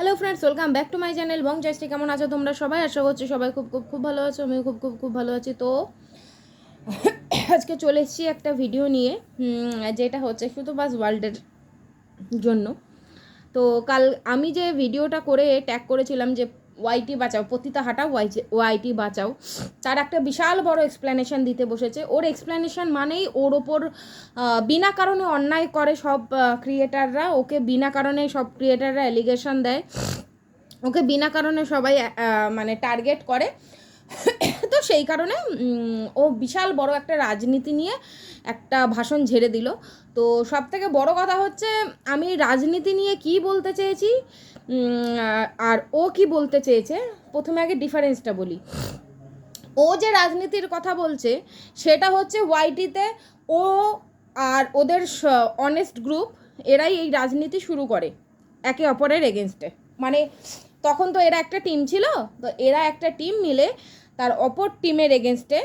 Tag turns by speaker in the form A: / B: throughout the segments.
A: Hello friends welcome back to my channel Bong Joyshree কেমন আছো তোমরা সবাই? আশা করছি সবাই খুব খুব খুব ভালো আছো, আমিও খুব খুব খুব ভালো আছি। তো আজকে চলে এসেছি একটা ভিডিও নিয়ে যেটা হচ্ছে শুধু বাস ওয়ার্ল্ডের জন্য। তো কাল আমি যে ভিডিওটা করে ট্যাগ করেছিলাম যে ওয়াইটি বাঁচাও, পতিতা ওয়াইটি ওয়াইটি বাঁচাও। তার একটা বিশাল বড় এক্সপ্লেনেশন দিতে বসেছে। ওর এক্সপ্লেনেশন মানেই ওর ওপর বিনা কারণে অন্যায় করে সব ক্রিয়েটাররা ওকে বিনা কারণে সব ক্রিয়েটাররা অ্যালিগেশন দেয়। ওকে বিনা কারণে সবাই মানে টার্গেট করে। তো সেই কারণে ও বিশাল বড় একটা রাজনীতি নিয়ে একটা ভাষণ ঝেড়ে দিল। তো সব থেকে বড় কথা হচ্ছে, আমি রাজনীতি নিয়ে কি বলতে চেয়েছি আর ও কি বলতে চেয়েছে, প্রথমে আগে ডিফারেন্সটা বলি। ও যে রাজনীতির কথা বলছে, সেটা হচ্ছে ওয়াইটিতে ও আর ওদের অনেস্ট গ্রুপ এরাই এই রাজনীতি শুরু করে, একে অপরের এগেনস্টে মানে তখন তো এরা একটা টিম ছিল, তো এরা একটা টিম মিলে তার অপর টিমের এগেনস্টে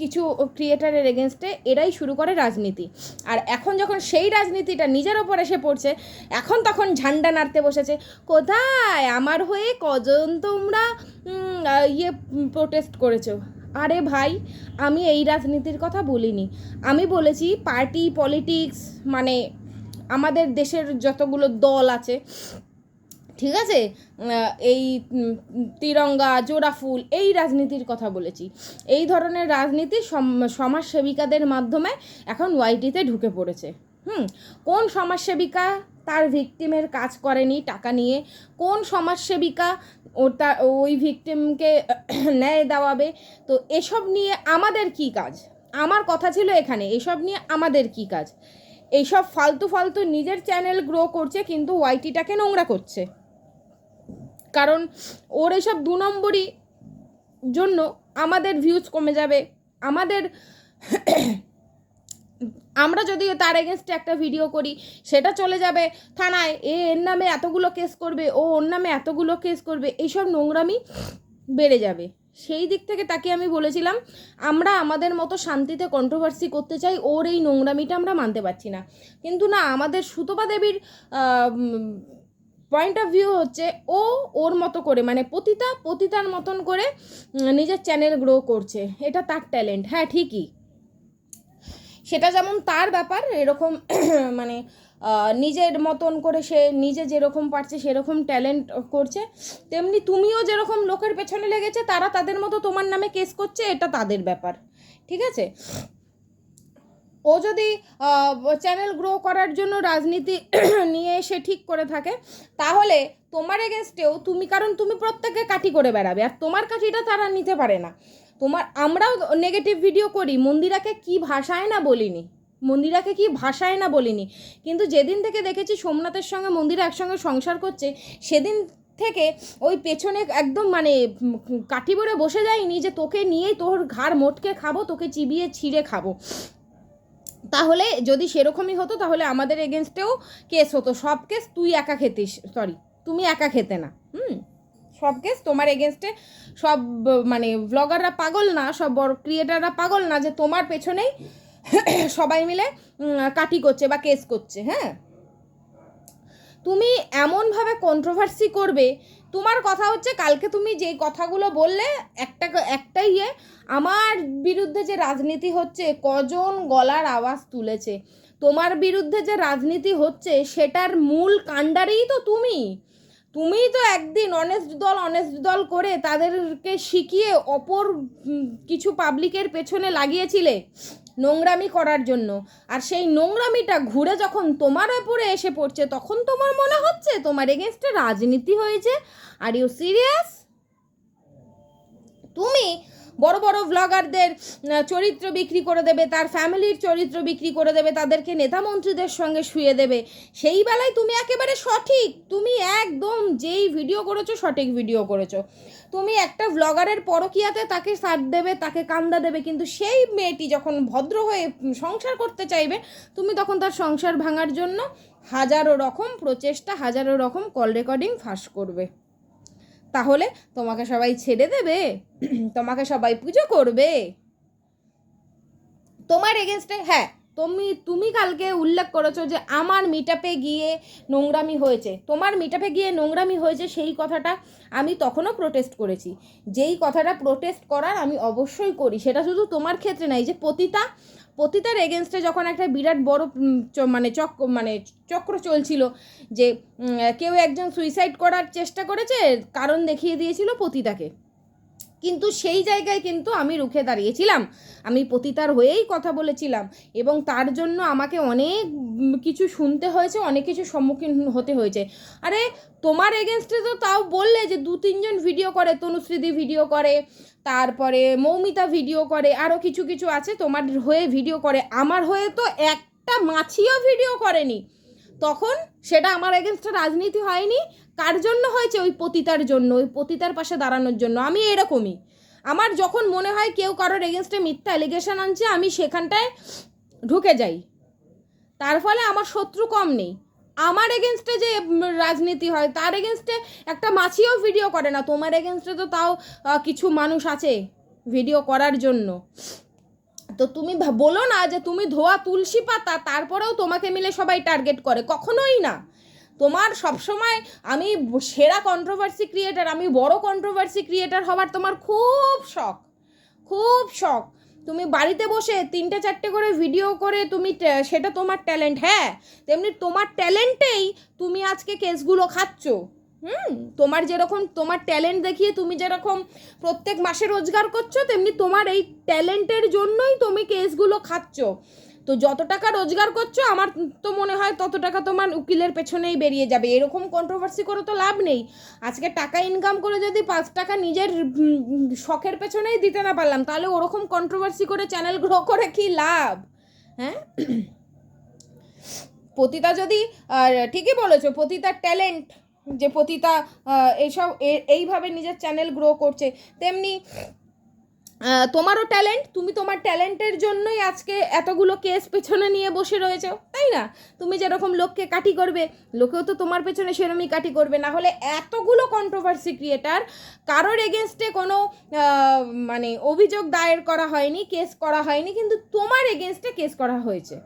A: কিছু ক্রিয়েটারের এগেনস্টে এরাই শুরু করে রাজনীতি। আর এখন যখন সেই রাজনীতিটা নিজের ওপর এসে পড়ছে, এখন তখন ঝান্ডা নাড়তে বসেছে। কোথায়? আমার হয়ে কজন তোমরা ইয়ে প্রোটেস্ট করেছ? আরে ভাই, আমি এই রাজনীতির কথা বলিনি। আমি বলেছি পার্টি পলিটিক্স মানে আমাদের দেশের যতগুলো দল আছে ঠিক আছে? এই তিরঙ্গা, জোড়া ফুল, এই রাজনীতির কথা বলেছি। এই ধরনের রাজনীতি সম- সমাজসেবিকাদের মাধ্যমে এখন ওয়াইটিতে ঢুকে পড়েছে। হুম, কোন সমাজসেবিকা তার ভিকটিমের কাজ করেনি টাকা নিয়ে? কোন সমাজসেবিকা ও তা, ওই ভিকটিমকে ন্যায় দেওয়াবে? তো এসব নিয়ে আমাদের কি কাজ? আমার কথা ছিল এখানে, এসব নিয়ে আমাদের কি কাজ? এইসব ফালতু ফালতু নিজের চ্যানেল গ্রো করছে, কিন্তু ওয়াইটিটাকে নোংরা করছে। কারণ ওর এসব দু নম্বরই জন্য আমাদের ভিউজ কমে যাবে। আমাদের আমরা যদি তার এগেনস্টে একটা ভিডিও করি, সেটা চলে যাবে থানায়। এ এর নামে এতগুলো কেস করবে, ও ওর নামে এতগুলো কেস করবে এইসব নোংরামি বেড়ে যাবে। সেই দিক থেকে তাকে আমি বলেছিলাম, আমরা আমাদের মতো শান্তিতে কন্ট্রোভার্সি করতে চাই, ওর এই নোংরামিটা আমরা মানতে পারছি না। কিন্তু না, আমাদের সুতপা দেবীর পয়েন্ট অফ ভিউ হচ্ছে ও ওর মতো করে মানে পতিতা পতিতার মতন করে নিজের চ্যানেল গ্রো করছে। এটা তার ট্যালেন্ট হ্যাঁ ঠিকই। সেটা যেমন তার ব্যাপার, এরকম মানে নিজের মতন করে সে নিজে যেরকম পারছে সেরকম ট্যালেন্ট করছে। তেমনি তুমিও যেরকম লোকের পেছনে লেগেছে, তারা তাদের মতো তোমার নামে কেস করছে, এটা তাদের ব্যাপার। ঠিক আছে? ও যদি চ্যানেল গ্রো করার জন্য রাজনীতি নিয়ে এসে ঠিক করে থাকে, তাহলে তোমার এগেনস্টেও তুমি, কারণ তুমি প্রত্যেককে কাঠি করে বেড়াবে, আর তোমার কাঠিটা তারা নিতে পারে না। তোমার, আমরাও নেগেটিভ ভিডিও করি, মন্দিরাকে কি ভাষায় না বলিনি, মন্দিরাকে কি ভাষায় না বলিনি, কিন্তু যেদিন থেকে দেখেছি সোমনাথের সঙ্গে মন্দিরা একসঙ্গে সংসার করছে, সেদিন থেকে ওই পেছনে একদম মানে কাঠি বসে যায়নি যে তোকে নিয়েই তোর ঘাড় মোটকে খাব, তোকে চিবিয়ে ছিঁড়ে খাব। তাহলে যদি সেরকমই হতো, তাহলে আমাদের এগেনস্টেও কেস হতো। সব কেস তুই একা খেতিস সরি তুমি একা খেতে না, হুম? সব কেস তোমার এগেনস্টে সব মানে ব্লগাররা পাগল না, সব বড় ক্রিয়েটাররা পাগল না যে তোমার পেছনেই সবাই মিলে কাটি করছে বা কেস করছে হ্যাঁ? তুমি এমনভাবে কন্ট্রোভার্সি করবে, তোমার কথা হচ্ছে কালকে তুমি যে কথাগুলো বললে, একটা একটাই ইয়ে আমার বিরুদ্ধে যে রাজনীতি হচ্ছে, কজন গলার আওয়াজ তুলেছে। তোমার বিরুদ্ধে যে রাজনীতি হচ্ছে, সেটার মূল কাণ্ডারেই তো তুমি। তুমিই তো একদিন অনেস্ট দল অনেস্ট দল করে তাদেরকে শিখিয়ে অপর কিছু পাবলিকের পেছনে লাগিয়েছিলে নোংরামি করার জন্য। আর সেই নোংরামিটা ঘুরে যখন তোমার ওপরে এসে পড়ছে, তখন তোমার মনে হচ্ছে তোমার এগেনস্টে রাজনীতি হয়েছে? আর ইউ সিরিয়াস তুমি বড় বড় ব্লগারদের চরিত্র বিক্রি করে দেবে, তার ফ্যামিলির চরিত্র বিক্রি করে দেবে, তাদেরকে নেতা মন্ত্রীদের সঙ্গে শুয়ে দেবে। সেই বেলায় তুমি একেবারে সঠিক, তুমি একদম যেই ভিডিও করেছ সঠিক ভিডিও করেছ। তুমি একটা ব্লগারের পরকিয়াতে তাকে সাথ দেবে, তাকে কান্দা দেবে, কিন্তু সেই মেয়েটি যখন ভদ্র হয়ে সংসার করতে চাইবে, তুমি তখন তার সংসার ভাঙার জন্য হাজারো রকম প্রচেষ্টা, হাজারো রকম কল রেকর্ডিং ফাঁস করবে। তাহলে তোমাকে সবাই ছেড়ে দেবে তোমাকে সবাই পুজো করবে। তোমার এগেনস্টে হ্যাঁ তুমি তুমি কালকে উল্লেখ করেছ যে আমার মিটাপে গিয়ে নোংরামি হয়েছে। তোমার মিটাপে গিয়ে নোংরামি হয়েছে সেই কথাটা আমি তখনও প্রোটেস্ট করেছি। যেই কথাটা প্রোটেস্ট করার আমি অবশ্যই করি। সেটা শুধু তোমার ক্ষেত্রে নাই যে পতিতা, পতিতার এগেনস্টে যখন একটা বিরাট বড় মানে চক্র মানে চক্র চলছিল যে কেউ একজন সুইসাইড করার চেষ্টা করেছে, কারণ দেখিয়ে দিয়েছিল পতিতাকে। কিন্তু সেই জায়গায় কিন্তু আমি রুখে দাঁড়িয়েছিলাম। আমি পতিতার হয়েই কথা বলেছিলাম এবং তার জন্য আমাকে অনেক কিছু শুনতে হয়েছে, অনেক কিছু সম্মুখীন হতে হয়েছে। আরে, তোমার এগেনস্টে তো তাও বললে যে দু তিনজন ভিডিও করে, তনুশ্রীদি ভিডিও করে, তারপরে মৌমিতা ভিডিও করে আরও কিছু কিছু আছে তোমার হয়ে ভিডিও করে। আমার হয়ে তো একটা মাছিও ভিডিও করেনি। তখন সেটা আমার এগেনস্টে রাজনীতি হয়নি। কার জন্য হয়েছে? ওই পতিতার জন্য, ওই পতিতার পাশে দাঁড়ানোর জন্য। আমি এরকমই। আমার যখন মনে হয় কেউ কারোর এগেনস্টে মিথ্যা অ্যালিগেশন আনছে, আমি সেখানটায় ঢুকে যাই। তার ফলে আমার শত্রু কম নেই। আমার এগেনস্টে যে রাজনীতি হয়, তার এগেনস্টে একটা মাছিও ভিডিও করে না। তোমার এগেনস্টে তো তাও কিছু মানুষ আছে ভিডিও করার জন্য। তো তুমি বলো না যে তুমি ধোয়া তুলসী পাতা, তারপরেও তোমাকে মিলে সবাই টার্গেট করে। কখনোই না। তোমার সবসময় আমি সেরা কন্ট্রোভার্সি ক্রিয়েটার আমি বড় কন্ট্রোভার্সি ক্রিয়েটার হওয়ার তোমার খুব শখ। খুব শখ। তুমি বাড়িতে বসে তিনটে চারটে করে ভিডিও করে তুমি সেটা তোমার ট্যালেন্ট হ্যাঁ তেমনি তোমার ট্যালেন্টেই তুমি আজকে কেসগুলো খাচ্ছ। হুম, তোমার যেরকম, তোমার ট্যালেন্ট দেখিয়ে তুমি যেরকম প্রত্যেক মাসে রোজগার করছ, তেমনি তোমার এই ট্যালেন্টের জন্যই তুমি কেসগুলো খাচ্ছ। তো যত টাকা রোজগার করছ, আমার তো মনে হয় তত টাকা তোমার উকিলের পেছনেই বেরিয়ে যাবে। এরকম কন্ট্রোভার্সি করে তো লাভ নেই। আজকে টাকা ইনকাম করে যদি পাঁচ টাকা নিজের শখের পেছনেই দিতে না পারলাম, তাহলে ওরকম কন্ট্রোভার্সি করে চ্যানেল গ্রো করে কি লাভ? হ্যাঁ? পতিতা যদি ঠিকই বলেছ, পতিতার ট্যালেন্ট যে পতিতা এইসব এইভাবে নিজের চ্যানেল গ্রো করছে। তেমনি তোমারও ট্যালেন্ট তুমি তোমার ট্যালেন্টের জন্যই আজকে এতগুলো কেস পেছনে নিয়ে বসে রয়েছো, তাই না? তুমি যেরকম লোককে কাটি করবে, লোকেও তো তোমার পেছনে সেরমই কাটি করবে। না হলে এতগুলো কন্ট্রোভার্সি ক্রিয়েটার কারোর এগেনস্টে কোনো মানে অভিযোগ দায়ের করা হয়নি কেস করা হয়নি, কিন্তু তোমার এগেনস্টে কেস করা হয়েছে।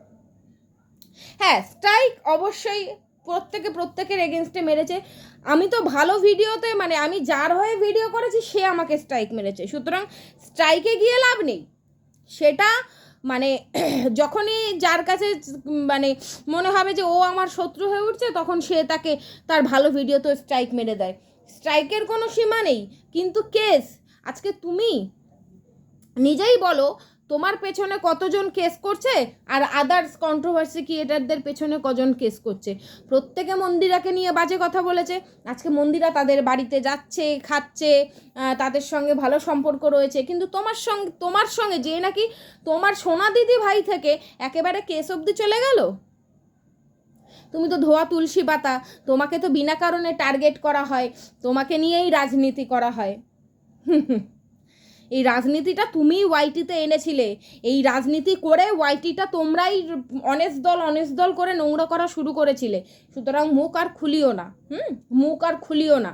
A: হ্যাঁ স্ট্রাইক অবশ্যই প্রত্যেকে, প্রত্যেকের এগেনস্টে মেরেছে। আমি তো ভালো ভিডিওতে মানে আমি যার হয়ে ভিডিও করেছি, সে আমাকে স্ট্রাইক মেরেছে। সুতরাং স্ট্রাইকে গিয়ে লাভ নেই। সেটা মানে যখনই যার কাছে মানে মনে হবে যে ও আমার শত্রু হয়ে উঠছে, তখন সে তাকে তার ভালো ভিডিও তো স্ট্রাইক মেরে দেয়। স্ট্রাইকের কোনো সীমা নেই। কিন্তু কেস আজকে তুমি নিজেই বলো তোমার পেছনে কতজন কেস করছে আর আদার্স কন্ট্রোভার্সি ক্রিয়েটারদের পেছনে কজন কেস করছে? প্রত্যেকে মন্দিরাকে নিয়ে বাজে কথা বলেছে। আজকে মন্দিরা তাদের বাড়িতে যাচ্ছে, খাচ্ছে তাদের সঙ্গে ভালো সম্পর্ক রয়েছে। কিন্তু তোমার সঙ্গে তোমার সঙ্গে যে নাকি তোমার সোনা দিদি ভাই থেকে একেবারে কেস অবধি চলে গেল? তুমি তো ধোয়া তুলসী পাতা, তোমাকে তো বিনা কারণে টার্গেট করা হয়, তোমাকে নিয়েই রাজনীতি করা হয়। এই রাজনীতিটা তুমিই ওয়াইটিতে এনেছিলে। এই রাজনীতি করে ওয়াইটিটা তোমরাই অনেস দল অনেস দল করে নোংরা করা শুরু করেছিলে। সুতরাং মুখ আর খুলিও না, হুম? মুখ আর খুলিও না।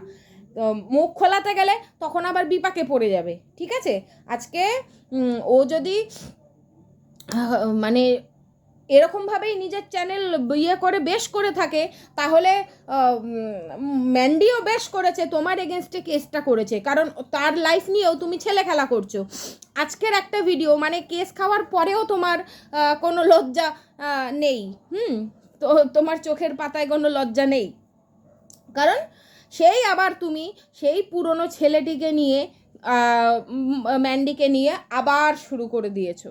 A: মুখ খোলাতে গেলে তখন আবার বিপাকে পড়ে যাবে, ঠিক আছে? আজকে ও যদি মানে এরকমভাবেই নিজের চ্যানেল ইয়ে করে বেশ করে থাকে, তাহলে ম্যান্ডিও বেশ করেছে, তোমার এগেনস্টে কেসটা করেছে, কারণ তার লাইফ নিয়েও তুমি ছেলে খেলা করছ। আজকের একটা ভিডিও মানে কেস খাওয়ার পরেও তোমার কোনো লজ্জা নেই, হুম? তো, তোমার চোখের পাতায় কোনো লজ্জা নেই। কারণ সেই আবার তুমি সেই পুরনো ছেলেটিকে নিয়ে ম্যান্ডিকে নিয়ে আবার শুরু করে দিয়েছ।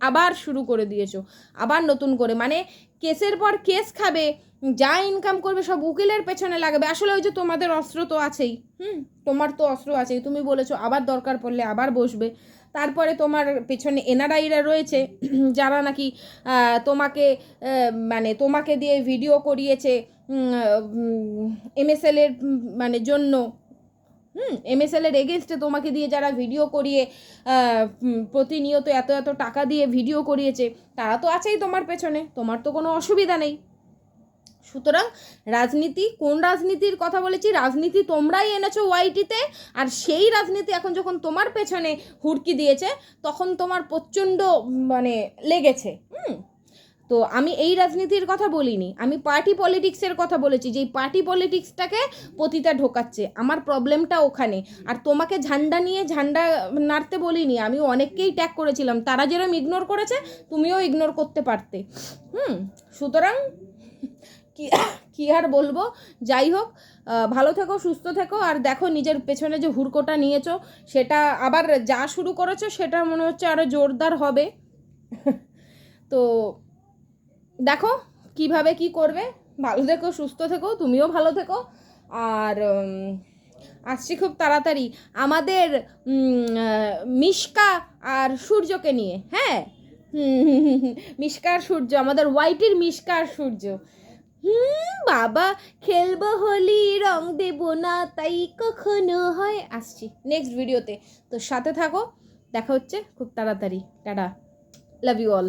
A: আবার শুরু করে দিয়েছ, আবার নতুন করে। মানে কেসের পর কেস খাবে, যা ইনকাম করবে সব উকিলের পেছনে লাগবে। আসলে ওই যে তোমাদের অস্ত্র তো আছেই, হুম? তোমার তো অস্ত্র আছেই। তুমি বলেছ আবার দরকার পড়লে আবার বসবে। তারপরে তোমার পেছনে এনআরআইরা রয়েছে, যারা নাকি তোমাকে মানে তোমাকে দিয়ে ভিডিও করিয়েছে এমএসএল এর মানে জন্য। হুম এম এস এমএসএল এর এগেনস্টে তোমাকে দিয়ে যারা ভিডিও করিয়ে প্রতিনিয়ত এত এত টাকা দিয়ে ভিডিও করিয়েছে, তারা তো আছেই তোমার পেছনে, তোমার তো কোনো অসুবিধা নেই। সুতরাং রাজনীতি, কোন রাজনীতির কথা বলেছি, রাজনীতি তোমরাই এনেছো ওয়াইটিতে আর সেই রাজনীতি এখন যখন তোমার পেছনে হুড়কি দিয়েছে, তখন তোমার প্রচণ্ড মানে লেগেছে। হুম তো আমি এই রাজনীতির কথা বলিনি, আমি পার্টি পলিটিক্সের কথা বলেছি যে পার্টি পলিটিক্সটাকে পতিতা ঢোকাচ্ছে, আমার প্রবলেমটা ওখানে। আর তোমাকে ঝান্ডা নিয়ে ঝান্ডা নাড়তে বলিনি আমি অনেককেই ট্যাগ করেছিলাম, তারা যেরকম ইগনোর করেছে, তুমিও ইগনোর করতে পারতে। হুম, সুতরাং কি কি আর বলব, যাই হোক ভালো থেকো, সুস্থ থেকো, আর দেখো নিজের পেছনে যে হুড়কোটা নিয়েছো, সেটা আবার যা শুরু করেছ, সেটা মনে হচ্ছে আরও জোরদার হবে। তো দেখো কীভাবে কি করবে। ভালো থেকো সুস্থ থেকো তুমিও ভালো থেকো। আর আসছি খুব তাড়াতাড়ি আমাদের মিশকা আর সূর্যকে নিয়ে হ্যাঁ? হুম, হুম, হুম, হুম, মিশকা আর সূর্য আমাদের হোয়াইটের মিশকা আর সূর্য। হুম বাবা খেলব হোলি রং দেবো না তাই কখনো হয়। আসছি নেক্সট ভিডিওতে তো। সাথে থাকো দেখা হচ্ছে খুব তাড়াতাড়ি। টাটা। Love you all